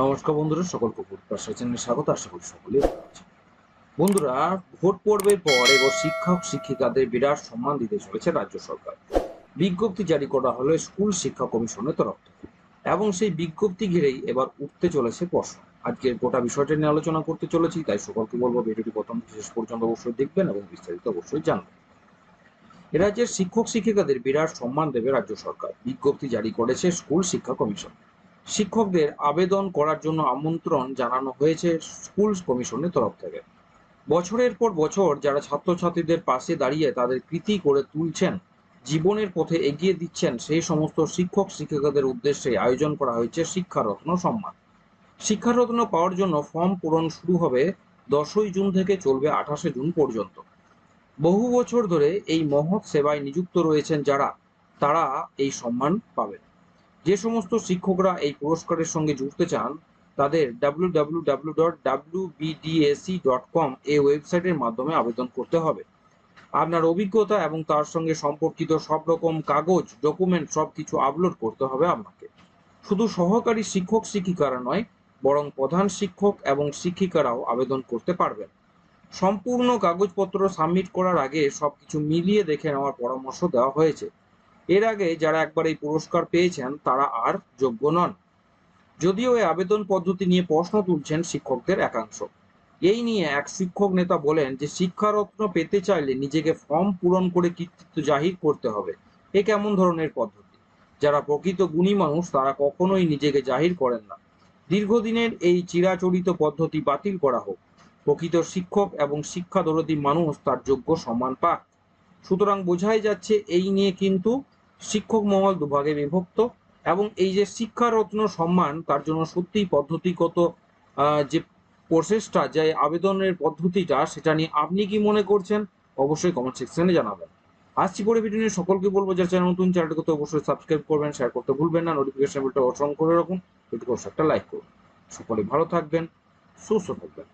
নমস্কার বন্ধুরা সকলকে ভোট পাশা স্বাগত, আশা করি আছেন। বন্ধুরা, ভোট পর্বের পর এবার শিক্ষক শিক্ষিকাদের বিরাট সম্মান দিতে চলেছে রাজ্য সরকার। বিজ্ঞপ্তি জারি করা হলো স্কুল শিক্ষা কমিশনের তরফ থেকে। এবং সেই বিজ্ঞপ্তি ঘিরেই এবার উঠতে চলেছে প্রশ্ন। আজকের গোটা বিষয়টা নিয়ে আলোচনা করতে চলেছি, তাই সকলকে বলব ভিডিওটি প্রথম শেষ পর্যন্ত অবশ্যই দেখবেন এবং বিস্তারিত অবশ্যই জানবেন। এ রাজ্যের শিক্ষক শিক্ষিকাদের বিরাট সম্মান দেবে রাজ্য সরকার। বিজ্ঞপ্তি জারি করেছে স্কুল শিক্ষা কমিশন। শিক্ষকদের আবেদন করার জন্য আমন্ত্রণ জানানো হয়েছে স্কুল কমিশনের তরফ থেকে। বছরের পর বছর যারা ছাত্রছাত্রীদের পাশে দাঁড়িয়ে তাদের কৃতি করে তুলছেন, জীবনের পথে এগিয়ে দিচ্ছেন, সেই সমস্ত শিক্ষক, শিক্ষিকাদের উদ্দেশ্যে আয়োজন করা হয়েছে শিক্ষারত্ন সম্মান। শিক্ষারত্ন পাওয়ার জন্য ফর্ম পূরণ শুরু হবে দশই জুন থেকে চলবে আঠাশে জুন পর্যন্ত। বহু বছর ধরে এই মহৎ সেবায় নিযুক্ত রয়েছেন যারা, তারা এই সম্মান পাবেন। যে সমস্ত শিক্ষকরা এই পুরস্কারের সঙ্গে যুক্ত চান, তাদের কম এই ওয়েবসাইটের মাধ্যমে আবেদন করতে হবে। আপনার অভিজ্ঞতা এবং তার সঙ্গে সম্পর্কিত সব রকম কাগজ ডকুমেন্ট সব কিছু আপলোড করতে হবে আপনাকে। শুধু সহকারী শিক্ষক, শিক্ষিকারা নয়, বরং প্রধান শিক্ষক এবং শিক্ষিকারাও আবেদন করতে পারবেন। সম্পূর্ণ কাগজপত্র সাবমিট করার আগে সবকিছু মিলিয়ে দেখে নেওয়ার পরামর্শ দেওয়া হয়েছে। এর আগে যারা একবার এই পুরস্কার পেয়েছেন, তারা আর যোগ্য নন। যদিও এই আবেদন পদ্ধতি নিয়ে প্রশ্ন তুলছেন শিক্ষকদের একাংশ। এই নিয়ে এক শিক্ষক নেতা বলেন যে, শিক্ষারত্ন পেতে চাইলে নিজেকে ফর্ম পূরণ করে কৃতিত্ব জাহির করতে হবে। এ কেমন ধরনের পদ্ধতি? যারা প্রকৃত গুণী মানুষ, তারা কখনোই নিজেকে জাহির করেন না। দীর্ঘদিনের এই চিরাচরিত পদ্ধতি বাতিল করা হোক। প্রকৃত শিক্ষক এবং শিক্ষা শিক্ষাদরদী মানুষ তার যোগ্য সম্মান পাক। সুতরাং বোঝাই যাচ্ছে, এই নিয়ে কিন্তু শিক্ষক মহল দুভাগে বিভক্ত এবং এই যে শিক্ষারত্ন সম্মান, তার জন্য সত্যিই পদ্ধতিগত যে প্রসেসটা যে আবেদনের পদ্ধতিটা, সেটা নিয়ে আপনি কি মনে করছেন, অবশ্যই কমেন্ট সেকশনে জানাবেন। আসছি পরে ভিডিও নিয়ে, সকলকে বলব, যারা চ্যানেল নতুন চ্যানেলটি করতে অবশ্যই সাবস্ক্রাইব করবেন শেয়ার করতে ভুলবেন না নোটিফিকেশন বেলটা অসং করে রাখুন ভিডিওকে একটা লাইক করুন। সকলে ভালো থাকবেন, সুস্থ থাকবেন।